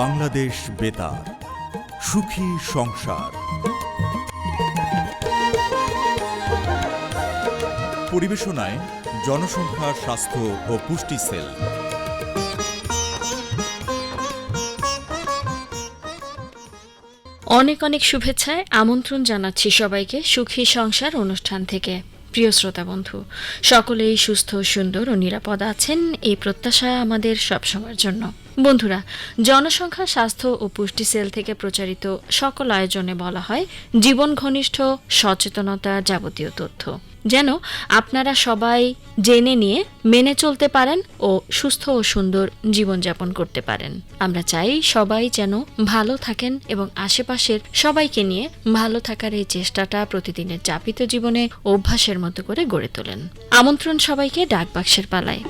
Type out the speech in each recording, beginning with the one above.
বাংলাদেশ বেতার, সুখী সংসার। পরিবেশনায় জনসংখ্যা স্বাস্থ্য ও পুষ্টি সেল। অনেক অনেক শুভেচ্ছায় আমন্ত্রণ জানাচ্ছি সবাইকে সুখী সংসার অনুষ্ঠান থেকে। প্রিয় শ্রোতা বন্ধু, সকলেই সুস্থ, সুন্দর ও নিরাপদ আছেন এই প্রত্যাশা আমাদের সবসময়ের জন্য। বন্ধুরা, জনসংখ্যা, স্বাস্থ্য ও পুষ্টি সেল থেকে প্রচারিত সকল আয়োজনে বলা হয় জীবন ঘনিষ্ঠ, সচেতনতা যাবতীয় তথ্য। যেন আপনারা সবাই জেনে নিয়ে মেনে চলতে পারেন ও সুস্থ ও সুন্দর জীবনযাপন করতে পারেন। আমরা চাই সবাই যেন ভালো থাকেন এবং আশেপাশের সবাইকে নিয়ে ভালো থাকার এই চেষ্টাটা প্রতিদিনের চাপিত জীবনে অভ্যাসের মতো করে গড়ে তোলেন। আমন্ত্রণ সবাইকে ডাকবাক্সের পালায়।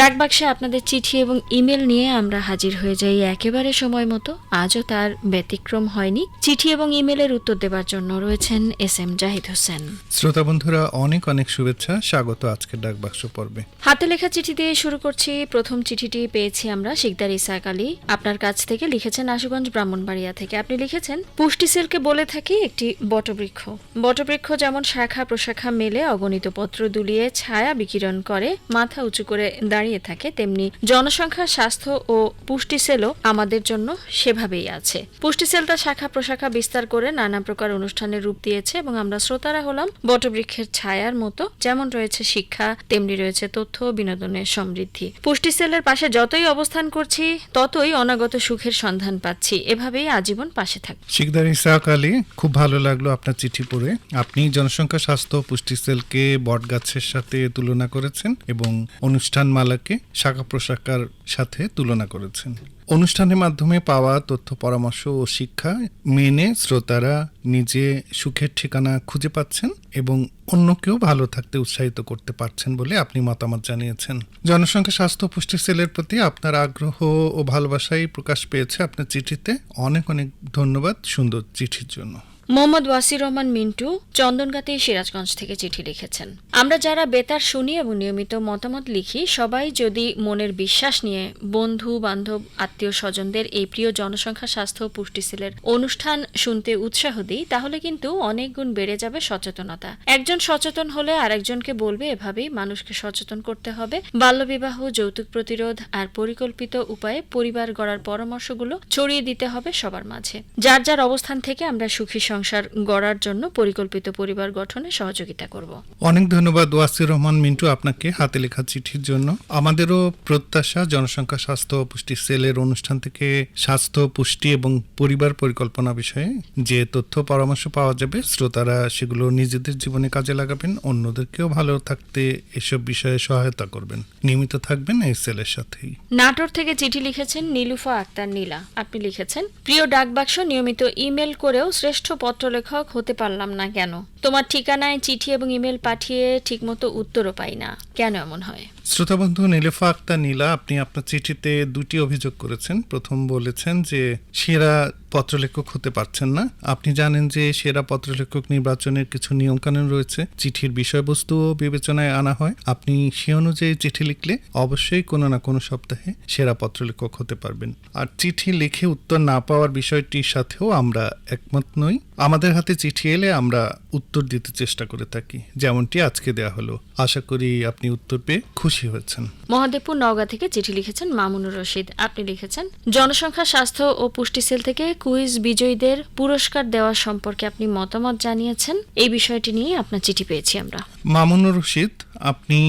ডাকবাক্সে আপনাদের চিঠি এবং ইমেল নিয়ে আমরা হাজির হয়ে যাই একেবারে সময় মতো। আজও তার ব্যতিক্রম হয়নি। চিঠি এবং ইমেলের উত্তর দেবার জন্য রয়েছেন এস এম জাহিদ হোসেন। শ্রোতা বন্ধুরা অনেক অনেক শুভেচ্ছা। স্বাগত আজকের ডাকবাক্স পর্বে। হাতে লেখা চিঠি দিয়ে শুরু করছি। প্রথম চিঠিটি পেয়েছি আমরা শিকদার ইসাক আলী। আপনার কাছ থেকে লিখেছেন আশুগঞ্জ ব্রাহ্মণবাড়িয়া থেকে। আপনি লিখেছেন পুষ্টি সেলকে বলে থাকি একটি বটবৃক্ষ। বটবৃক্ষ যেমন শাখা প্রশাখা মেলে অগণিত পত্র দুলিয়ে ছায়া বিকিরণ করে মাথা উঁচু করে দাঁড়িয়ে থাকে, তেমনি জনসংখ্যা স্বাস্থ্য ও পুষ্টি সেলও আমাদের জন্য সেভাবেই আছে। পুষ্টি সেল তার শাখা প্রশাখা বিস্তার করে নানা প্রকার অনুষ্ঠানের রূপ দিয়েছে এবং আমরা শ্রোতারা হলাম বটবৃক্ষের ছায়ার মতো। যেমন রয়েছে শিক্ষা, তেমনি রয়েছে তথ্য বিনোদনের সমৃদ্ধি। পুষ্টি সেলের পাশে যতই অবস্থান করছি, ততই অনাগত সুখের সন্ধান পাচ্ছি। এভাবেই আজীবন পাশে থাক। শিকদার ইসাক আলী, খুব ভালো লাগল আপনার চিঠি পড়ে। আপনি জনসংখ্যা, স্বাস্থ্য পুষ্টি সেলকে বটগাছের সাথে তুলনা করেছেন এবং অনুষ্ঠান মালাকে শাখা প্রশাখার সাথে তুলনা করেছেন। অনুষ্ঠানের মাধ্যমে পাওয়া তথ্য, পরামর্শ ও শিক্ষা মেনে শ্রোতারা নিজে সুখের ঠিকানা খুঁজে পাচ্ছেন এবং অন্যকেও ভালো থাকতে উৎসাহিত করতে পারছেন বলে আপনি মতামত জানিয়েছেন। জনসংখ্যা, স্বাস্থ্য, পুষ্টি সেলের প্রতি আপনার আগ্রহ ও ভালোবাসাই প্রকাশ পেয়েছে আপনার চিঠিতে। অনেক অনেক ধন্যবাদ সুন্দর চিঠির জন্য। মোহাম্মদ ওয়াসির রহমান মিন্টু চন্দনগাতি সিরাজগঞ্জ থেকে চিঠি লিখেছেন। আমরা যারা বেতার শুনি এবং নিয়মিত মতামত লিখি, সবাই যদি মনের বিশ্বাস নিয়ে বন্ধু, বান্ধব, আত্মীয় স্বজনদের এই প্রিয় জনসংখ্যা, স্বাস্থ্য ও পুষ্টি সেলের অনুষ্ঠান শুনতে উৎসাহ দিই, তাহলে কিন্তু অনেক গুণ বেড়ে যাবে সচেতনতা। একজন সচেতন হলে আরেকজনকে বলবে, এভাবেই মানুষকে সচেতন করতে হবে। বাল্যবিবাহ, যৌতুক প্রতিরোধ আর পরিকল্পিত উপায়ে পরিবার গড়ার পরামর্শগুলো ছড়িয়ে দিতে হবে সবার মাঝে। যার যার অবস্থান থেকে আমরা সুখী সংসার গড়ার জন্য পরিকল্পিত পরিবার গঠনে সহযোগিতা করব। অনেক ধন্যবাদ ওয়াসির রহমান মিন্টু আপনাকে হাতে লেখা চিঠির জন্য। আমাদেরও প্রত্যাশা জনসংখ্যা স্বাস্থ্য পুষ্টি সেলের অনুষ্ঠান থেকে স্বাস্থ্য পুষ্টি এবং পরিবার পরিকল্পনা বিষয়ে যে তথ্য পরামর্শ পাওয়া যাবে শ্রোতারা সেগুলো নিজেদের জীবনে কাজে লাগাবেন অন্যদেরকেও ভালো থাকতে এসব বিষয়ে সহায়তা করবেন। নিয়মিত থাকবেন এই সেলের সাথেই। নাটোর থেকে চিঠি লিখেছেন নীলুফা আক্তার নীলা। আপনি লিখেছেন প্রিয় ডাকবাক্স নিয়মিত ইমেল করেও শ্রেষ্ঠ পত্রলেখক হতে পারলাম না কেন? তোমার ঠিকানায় চিঠি এবং ইমেল পাঠিয়ে ঠিকমতো উত্তরও পাই না। কেন এমন হয়? শ্রোতাবন্ধু নীলেফা আক্তার নীলা, আপনি আপনার চিঠিতে দুটি অভিযোগ করেছেন। প্রথম বলেছেন যে সেরা পত্রলেখক হতে পারছেন না। আপনি জানেন যে সেরা পত্রলেখক নির্বাচনের কিছু নিয়মকানুন রয়েছে। চিঠির বিষয়বস্তুও বিবেচনায় আনা হয়। আপনি সে অনুযায়ী চিঠি লিখলে অবশ্যই কোনো না কোনো সপ্তাহে সেরা পত্রলেখক হতে পারবেন। আর চিঠি লিখে উত্তর না পাওয়ার বিষয়টির সাথেও আমরা একমত নই। আমাদের হাতে চিঠি এলে আমরা উত্তর দিতে চেষ্টা করে থাকি। যেমনটি আজকে দেয়া হলো। আশা করি আপনি উত্তর পেয়ে খুশি হয়েছেন। মহাদেবপুর নওগাঁ থেকে চিঠি লিখেছেন মামুনুর রশিদ। আপনি লিখেছেন জনসংখ্যা স্বাস্থ্য ও পুষ্টি সেল থেকে কুইজ বিজয়ীদের পুরস্কার দেওয়া সম্পর্কে আপনি মতামত জানিয়েছেন। এই বিষয়টি নিয়ে আপনার চিঠি পেয়েছি আমরা। মামুনুর রশিদ আপনি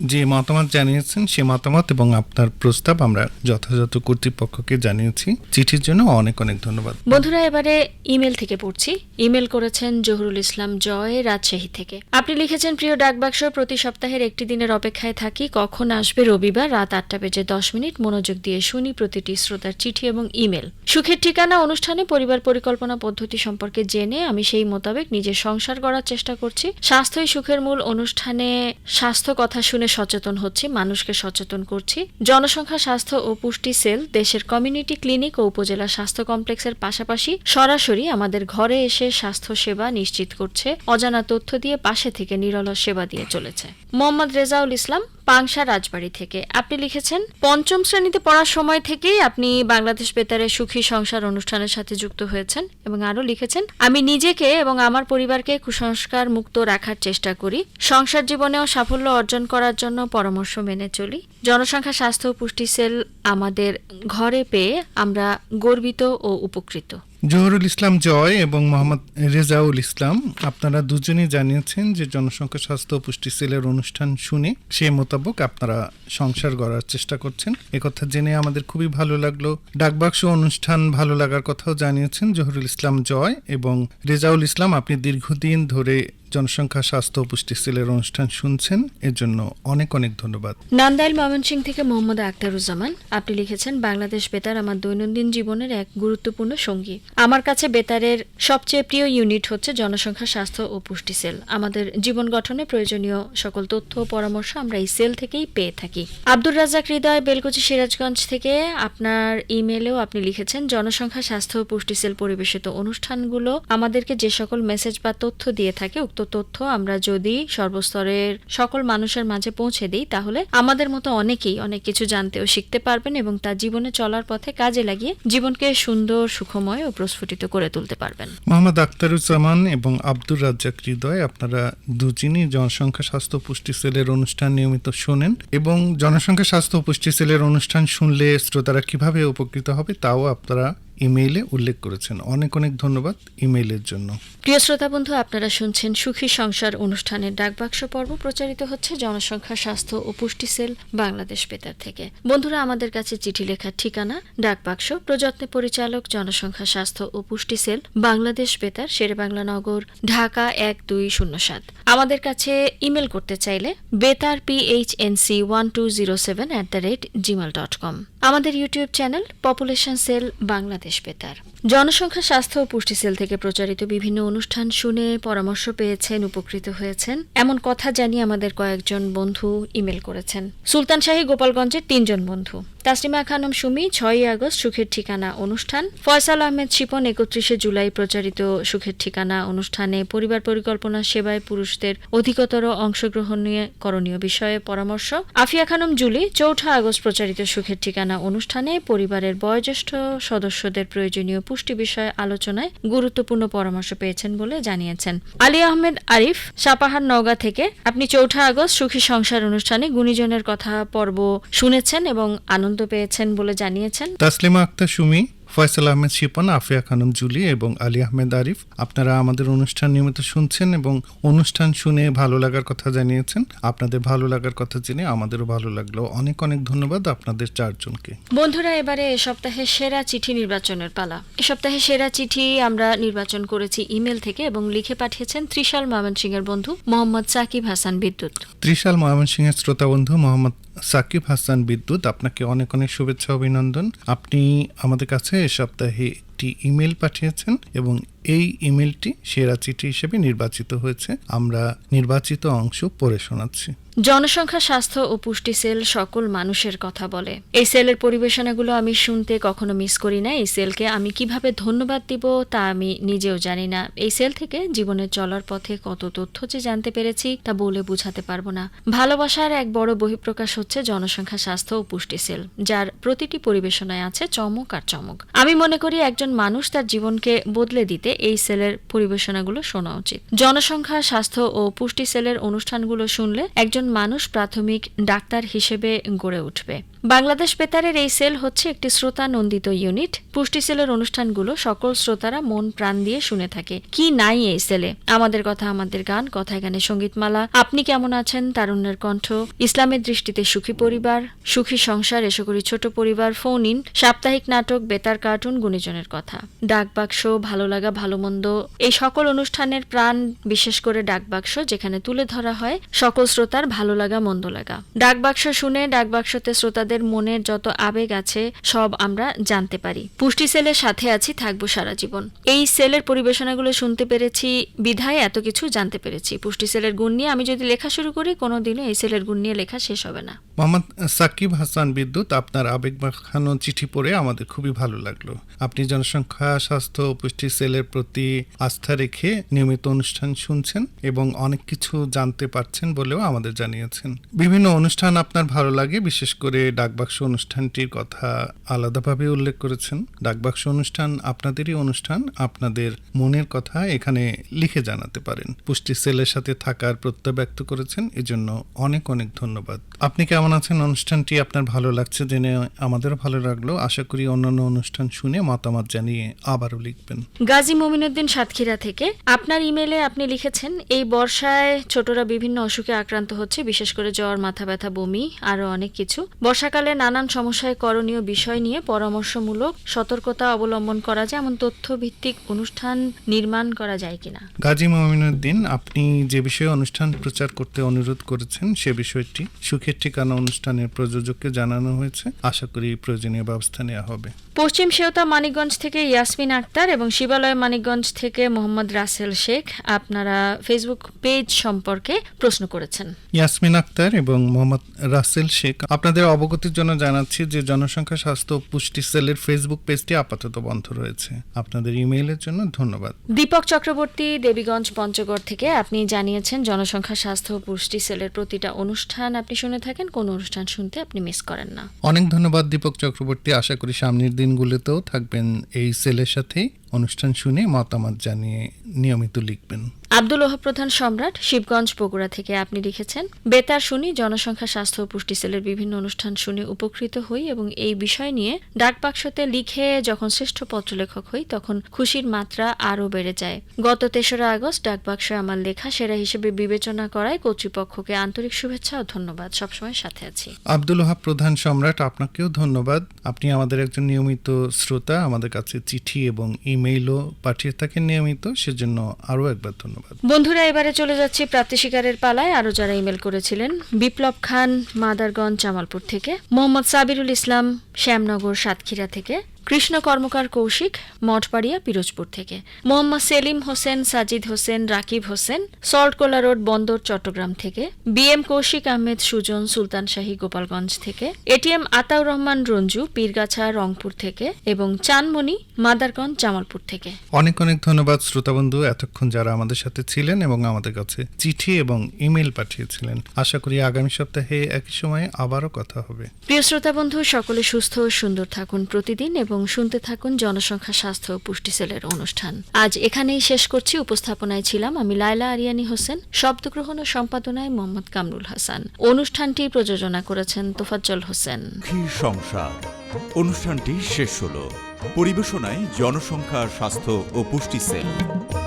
যে মতামত জানিয়েছেন, সে মতামত এবং আপনার প্রস্তাব আমরা যথাযথ কর্তৃপক্ষকে জানিয়েছি। চিঠির জন্য অনেক অনেক ধন্যবাদ। বন্ধুরা, এবারে ইমেল থেকে পড়ছি। ইমেল করেছেন জহুরুল ইসলাম জয়, রাজশাহী থেকে। আপনি লিখেছেন, প্রিয় ডাকবাক্স, প্রতি সপ্তাহের একটি দিনের অপেক্ষায় থাকি। কখন আসবে রবিবার? রাত আটটা বেজে দশ মিনিট। মনোযোগ দিয়ে শুনি প্রতিটি শ্রোতার চিঠি এবং ইমেল। সুখের ঠিকানা, অনুষ্ঠানে, পরিবার পরিকল্পনা পদ্ধতি সম্পর্কে জেনে আমি সেই মোতাবেক নিজের সংসার গড়ার চেষ্টা করছি। স্বাস্থ্যই সুখের মূল অনুষ্ঠানে স্বাস্থ্য কথা শুনে সচেতন হচ্ছি, মানুষকে সচেতন করছি। জনসংখ্যা, স্বাস্থ্য ও পুষ্টি সেল দেশের কমিউনিটি ক্লিনিক ও উপজেলা স্বাস্থ্য কমপ্লেক্সের পাশাপাশি সরাসরি আমাদের ঘরে এসে স্বাস্থ্য সেবা নিশ্চিত করছে। অজানা তথ্য দিয়ে পাশে থেকে নিরলস সেবা দিয়ে চলেছে। মোহাম্মদ রেজাউল ইসলাম পাংশা রাজবাড়ি থেকে। আপনি লিখেছেন, পঞ্চম শ্রেণীতে পড়ার সময় থেকেই আপনি বাংলাদেশ বেতারের সুখী সংসার অনুষ্ঠানের সাথে যুক্ত হয়েছেন এবং আরও লিখেছেন, আমি নিজেকে এবং আমার পরিবারকে কুসংস্কার মুক্ত রাখার চেষ্টা করি। সংসার জীবনেও সাফল্য অর্জন করার জন্য পরামর্শ মেনে চলি। জনসংখ্যা, স্বাস্থ্য পুষ্টি সেল আমাদের ঘরে পেয়ে আমরা গর্বিত ও উপকৃত। জহরুল ইসলাম জয় এবং মোহাম্মদ রেজাউল ইসলাম, আপনারা দুজনেই জানিয়েছেন যে জনসংখ্যা, স্বাস্থ্য পুষ্টি সেলের অনুষ্ঠান শুনে সে মোতাবেক আপনারা সংসার গড়ার চেষ্টা করছেন। একথা জেনে আমাদের খুবই ভালো লাগল। ডাকবাক্স অনুষ্ঠান ভালো লাগার কথাও জানিয়েছেন জহরুল ইসলাম জয় এবং রেজাউল ইসলাম, আপনি দীর্ঘদিন ধরে জনসংখ্যা, স্বাস্থ্য পুষ্টি সেলের অনুষ্ঠান শুনছেন। এর জন্য অনেক অনেক ধন্যবাদ। নান্দাইল ময়মনসিং থেকে মোহাম্মদ আক্তারুজ্জামান। আপনি লিখেছেন, বাংলাদেশ বেতার আমার দৈনন্দিন জীবনের এক গুরুত্বপূর্ণ সঙ্গী। আমার কাছে বেতারের সবচেয়ে প্রিয় ইউনিট হচ্ছে জনসংখ্যা, স্বাস্থ্য ও পুষ্টি সেল। আমাদের জীবন গঠনে প্রয়োজনীয় সকল তথ্য ও পরামর্শ আমরা এই সেল থেকেই পেয়ে থাকি। আব্দুর রাজাক হৃদয়, বেলকুচি সিরাজগঞ্জ থেকে আপনার ইমেলেও আপনি লিখেছেন, জনসংখ্যা, স্বাস্থ্য ও পুষ্টি সেল পরিবেশিত অনুষ্ঠানগুলো আমাদেরকে যে সকল মেসেজ বা তথ্য দিয়ে থাকে, উক্ত তথ্য আমরা যদি সর্বস্তরের সকল মানুষের মাঝে পৌঁছে দিই, তাহলে আমাদের মতো অনেকেই অনেক কিছু জানতে ও শিখতে পারবেন এবং তা জীবনে চলার পথে কাজে লাগিয়ে জীবনকে সুন্দর, সুখময় ও প্রস্ফুটিত করে তুলতে পারবেন। মোহাম্মদ আখতারুজ্জামান এবং আব্দুর রাজ্জাক হৃদয় আপনারা দুজনই জনসংখ্যা স্বাস্থ্য পুষ্টি সেলের অনুষ্ঠান নিয়মিত শোনেন এবং জনসংখ্যা স্বাস্থ্য পুষ্টি সেলের অনুষ্ঠান শুনলে শ্রোতারা কীভাবে উপকৃত হবে, তাও আপনারা ইমেইলে উল্লেখ করেছেন। অনেক অনেক ধন্যবাদ ইমেইলের জন্য। প্রিয় শ্রোতা বন্ধু, আপনারা শুনছেন সুখী সংসার অনুষ্ঠানের ডাকবাক্স পর্ব। প্রচারিত হচ্ছে জনসংখ্যা, স্বাস্থ্য ও পুষ্টি সেল বাংলাদেশ বেতার থেকে। বন্ধুরা, আমাদের কাছে চিঠি লেখার ঠিকানা, ডাকবাক্স, প্রযত্নে পরিচালক, জনসংখ্যা, স্বাস্থ্য ও পুষ্টি সেল বাংলাদেশ বেতার, শেরেবাংলা নগর, ঢাকা এক দুই শূন্য সাত। আমাদের কাছে ইমেল করতে চাইলে বেতার PHNC one two zero seven at the rate Gmail dot com আমাদের YouTube channel population cell Bangladesh. বেতার। জনসংখ্যা, স্বাস্থ্য ও পুষ্টি সেল থেকে প্রচারিত বিভিন্ন অনুষ্ঠান শুনে পরামর্শ পেয়েছেন, উপকৃত হয়েছেন। এমন কথা জানিয়ে আমাদের কয়েকজন বন্ধু ইমেল করেছেন। সুলতান শাহী গোপালগঞ্জের তিনজন বন্ধু। তাসলিমা খানম সুমি, ছয়ই আগস্ট সুখের ঠিকানা অনুষ্ঠান। ফয়সাল আহমেদ শিপন, একত্রিশে জুলাই প্রচারিত সুখের ঠিকানা অনুষ্ঠানে পরিবার পরিকল্পনা সেবায় পুরুষদের অধিকতর অংশগ্রহণ নিয়ে করণীয় বিষয়ে পরামর্শ। আফিয়া খানম জুলি, চৌঠা আগস্ট প্রচারিত সুখের ঠিকানা অনুষ্ঠানে পরিবারের বয়োজ্যেষ্ঠ সদস্যদের প্রয়োজনীয় পুষ্টি বিষয়ে আলোচনায় গুরুত্বপূর্ণ পরামর্শ পেয়েছেন বলে জানিয়েছেন। আলী আহমেদ আরিফ, সাপাহার নওগাঁ থেকে। আপনি চৌঠা আগস্ট সুখী সংসার অনুষ্ঠানে গুণীজনের কথা পর্ব শুনেছেন এবং আনন্দ পেয়েছেন বলে জানিয়েছেন। তাসলিমা আক্তার সুমি ফয়সাল আহমেদ শিপন আফিয়া খানম জুলি এবং আলী আহমেদ আরিফ আপনারা আমাদের অনুষ্ঠান নিয়মিত শুনছেন এবং অনুষ্ঠান শুনে ভালো লাগার কথা জানিয়েছেন। আপনাদের ভালো লাগার কথা জেনে আমাদেরও ভালো লাগল। অনেক অনেক ধন্যবাদ আপনাদের চারজনকে। বন্ধুরা এবারে এ সপ্তাহে সেরা চিঠি নির্বাচনের পালা। এ সপ্তাহে সেরা চিঠি আমরা নির্বাচন করেছি ইমেল থেকে এবং লিখে পাঠিয়েছেন ত্রিশাল ময়মনসিংহের বন্ধু মোহাম্মদ সাকিব হাসান বিদ্যুৎ। ত্রিশাল ময়মনসিংহের শ্রোতা বন্ধু মোহাম্মদ সাকিব হাসান বিদ্যুৎ, আপনাকে অনেক অনেক শুভেচ্ছা, অভিনন্দন। আপনি আমাদের কাছে এ সপ্তাহে একটি ইমেল পাঠিয়েছেন এবং এই ইমেলটি সেরা চিঠি হিসেবে নির্বাচিত হয়েছে। আমরা নির্বাচিত অংশ পড়ে শোনাচ্ছি। জনসংখ্যা, স্বাস্থ্য ও পুষ্টি সেল সকল মানুষের কথা বলে। এই সেলের পরিবেশনাগুলো আমি শুনতে কখনো মিস করি না। এই সেলকে আমি কীভাবে ধন্যবাদ দিব তা আমি নিজেও জানি না। এই সেল থেকে জীবনে চলার পথে কত তথ্য যে জানতে পেরেছি তা বলে বোঝাতে পারব না। ভালোবাসার এক বড় বহিঃপ্রকাশ হচ্ছে জনসংখ্যা, স্বাস্থ্য ও পুষ্টি সেল, যার প্রতিটি পরিবেশনায় আছে চমক আর চমক। আমি মনে করি একজন মানুষ তার জীবনকে বদলে দিতে এই সেলের পরিবেশনাগুলো শোনা উচিত। জনসংখ্যা, স্বাস্থ্য ও পুষ্টি সেলের অনুষ্ঠানগুলো শুনলে একজন মানুষ প্রাথমিক ডাক্তার হিসেবে গড়ে উঠবে। বাংলাদেশ বেতারের এই সেল হচ্ছে একটি শ্রোতা নন্দিত ইউনিট। পুষ্টি সেলের অনুষ্ঠানগুলো সকল শ্রোতারা মন প্রাণ দিয়ে শুনে থাকে। কি নাই এই সেলে? আমাদের কথা, আমাদের গান কথায় গানে সঙ্গীতমালা। আপনি কেমন আছেন? তারুণ্যের কণ্ঠ। ইসলামের দৃষ্টিতে সুখী পরিবার, সুখী সংসার এসে করি ছোট পরিবার। Phone in. সাপ্তাহিক নাটক, বেতার কার্টুন, গুণীজনের কথা। ডাক বাক্স ভালো লাগা ভালো মন্দ এই সকল অনুষ্ঠানের প্রাণ, বিশেষ করে ডাকবাক্স, যেখানে তুলে ধরা হয় সকল শ্রোতার ভালো লাগা, মন্দ লাগা। ডাকবাক্স শুনে ডাকবাক্সতে শ্রোতাদের মনের যত আবেগ আছে, সব আমরা জানতে পারি। পুষ্টি সেলের সাথে আছি, থাকব সারা জীবন। এই সেলের পরিবেশনাগুলো শুনতে পেরেছি, বিধায় এত কিছু জানতে পেরেছি। পুষ্টি সেলের গুণ নিয়ে আমি যদি লেখা শুরু করি, কোনোদিনও এই সেলের গুণ নিয়ে লেখা শেষ হবে না। মোহাম্মদ সাকিব হাসান বিদ্যুৎ, আপনার আবেগ মাখানো চিঠি পড়ে আমাদের খুবই ভালো লাগল। আপনি জনসংখ্যা, স্বাস্থ্য, পুষ্টি সেলের প্রতি আস্থা রেখে নিয়মিত অনুষ্ঠান শুনছেন এবং অনেক কিছু জানতে পারছেন বলেও আমাদের জানিয়েছেন। বিভিন্ন অনুষ্ঠান আপনার ভালো লাগে, বিশেষ করে ডাকবাক্স অনুষ্ঠানটির কথা আলাদাভাবে উল্লেখ করেছেন। ডাকবাক্স অনুষ্ঠান আপনাদেরই অনুষ্ঠান, আপনাদের মনের কথা এখানে লিখে জানাতে পারেন। পুষ্টি সেলের সাথে থাকার প্রত্যয় ব্যক্ত করেছেন, এজন্য অনেক অনেক ধন্যবাদ। আপনি কেমন আছেন? অনুষ্ঠানটি আপনার ভালো লাগছে জেনে আমাদেরও ভালো লাগল। আশা করি অন্যান্য অনুষ্ঠান শুনে মতামত জানিয়ে আবারও লিখবেন। গাজী মমিনুদ্দিন সাতক্ষীরা থেকে আপনার ইমেলে আপনি লিখেছেন এই বর্ষায় ছোটরা বিভিন্ন অসুখে আক্রান্ত হচ্ছে বিশেষ করে জ্বর মাথা ব্যথা বমি আরও অনেক কিছু। বর্ষাকালে নানান সমস্যায় করণীয় বিষয় নিয়ে পরামর্শমূলক সতর্কতা অবলম্বন করা যায়। এমন তথ্য ভিত্তিক অনুষ্ঠান নির্মাণ করা যায় কিনা? গাজী মমিনুদ্দিন আপনি যে বিষয়ে অনুষ্ঠান প্রচার করতে অনুরোধ করেছেন সে বিষয়টি সুখের ঠিকানা অনুষ্ঠানের প্রযোজককে জানানো হয়েছে। আশা করি প্রয়োজনীয় ব্যবস্থা নেওয়া হবে। পশ্চিম সেওতা মানিকগঞ্জ থেকে ইয়াসমিন আক্তার এবং শিবালয় মানিকগঞ্জ থেকে মোহাম্মদ রাসেল শেখ আপনারা ফেসবুক পেজ সম্পর্কে প্রশ্ন করেছেন। ইয়াসমিন আক্তার এবং মোহাম্মদ রাসেল শেখ। আপনাদের অবগতির জন্য জানাচ্ছি যে জনসংখ্যা স্বাস্থ্য পুষ্টি সেলের ফেসবুক পেজটি আপাতত বন্ধ রয়েছে। আপনাদের ইমেইলের জন্য ধন্যবাদ। দীপক চক্রবর্তী দেবীগঞ্জ পঞ্চগড় থেকে আপনি জানিয়েছেন জনসংখ্যা স্বাস্থ্য পুষ্টি সেলের প্রতিটা অনুষ্ঠান আপনি শুনে থাকেন কোন অনুষ্ঠান শুনতে আপনি মিস করেন না। অনেক ধন্যবাদ দীপক চক্রবর্তী। আশা করি সামনের দিনগুলোতেও থাকবেন এই সেলের সাথে অনুষ্ঠান শুনে মতামত জানিয়ে নিয়মিত লিখবেন। আব্দুল ওহাব প্রধান সম্রাট, শিবগঞ্জ, বগুড়া থেকে আপনি লিখেছেন, বেতার শুনি জনসংখ্যা, স্বাস্থ্য ও পুষ্টি সেলের বিভিন্ন অনুষ্ঠান শুনে উপকৃত হই এবং এই বিষয় নিয়ে ডাকবাক্সতে লিখে যখন শ্রেষ্ঠ পত্রলেখক হই, তখন খুশির মাত্রা আরও বেড়ে যায়। গত তেসরা আগস্ট ডাকবাক্সে আমার লেখা সেরা হিসেবে বিবেচনা করায় কর্তৃপক্ষকে আন্তরিক শুভেচ্ছা ও ধন্যবাদ। সবসময় সাথে আছি। আব্দুল ওহাব প্রধান সম্রাট, আপনাকেও ধন্যবাদ। আপনি আমাদের একজন নিয়মিত শ্রোতা, আমাদের কাছে চিঠি এবং ইমেইলও পাঠিয়ে থাকেন নিয়মিত, সেজন্য আরও একবার ধন্যবাদ। বন্ধুরা, এবারে চলে যাচ্ছি প্রাপ্তি শিকারের পালায়। আরও যারা ইমেল করেছিলেন, বিপ্লব খান, মাদারগঞ্জ, জামালপুর থেকে, মোহাম্মদ সাবিরুল ইসলাম, শ্যামনগর, সাতক্ষীরা থেকে। কৃষ্ণ কর্মকার কৌশিক মঠপাড়িয়া পিরোজপুর থেকে। মোহাম্মদ সেলিম হোসেন সাজিদ হোসেন রাকিব হোসেন সল্টকোলা রোড বন্দর চট্টগ্রাম থেকে। বি এম কৌশিক আহমেদ সুজন সুলতান শাহী গোপালগঞ্জ থেকে। এটিএম আতাউর রহমান রঞ্জু পীরগাছা রংপুর থেকে এবং চানমণি মাদারগঞ্জ জামালপুর থেকে। অনেক অনেক ধন্যবাদ শ্রোতাবন্ধু এতক্ষণ যারা আমাদের সাথে ছিলেন এবং আমাদের কাছে চিঠি এবং ইমেল পাঠিয়েছিলেন। আশা করি আগামী সপ্তাহে একই সময়ে আবারও কথা হবে। প্রিয় শ্রোতা বন্ধু সকলে সুস্থ ও সুন্দর থাকুন প্রতিদিন এবং শুনতে থাকুন জনসংখ্যা, স্বাস্থ্য পুষ্টি সেলের অনুষ্ঠান। আজ এখানেই শেষ করছি। উপস্থাপনায় ছিলাম আমি লায়লা আরিয়ানি হোসেন। শব্দগ্রহণ ও সম্পাদনায় মোহাম্মদ কামরুল হাসান। অনুষ্ঠানটি প্রযোজনা করেছেন তোফাজ্জল হোসেন। সংসার? অনুষ্ঠানটি শেষ হলো। পরিবেশনায় জনসংখ্যা, স্বাস্থ্য ও পুষ্টি সেল।